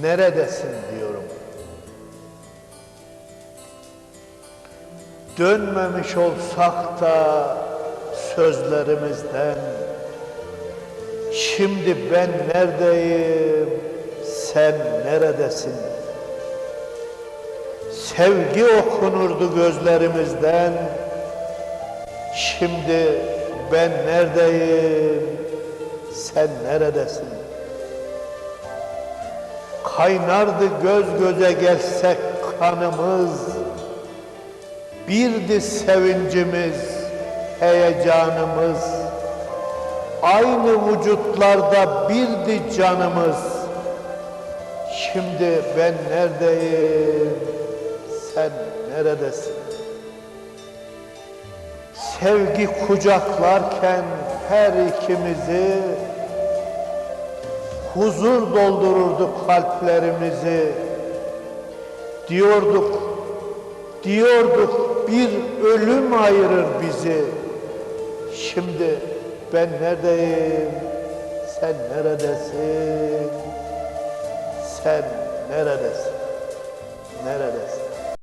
neredesin diyorum. Dönmemiş olsak da sözlerimizden Şimdi ben neredeyim, sen neredesin? Sevgi okunurdu gözlerimizden Şimdi ben neredeyim, sen neredesin? Kaynardı göz göze gelsek kanımız. Birdi sevincimiz, heyecanımız. Aynı vücutlarda birdi canımız. Şimdi ben neredeyim, sen neredesin? Sevgi kucaklarken her ikimizi Huzur doldururdu kalplerimizi Diyorduk, diyorduk bir ölüm ayırır bizi Şimdi ben neredeyim, sen neredesin? Sen neredesin? Neredesin?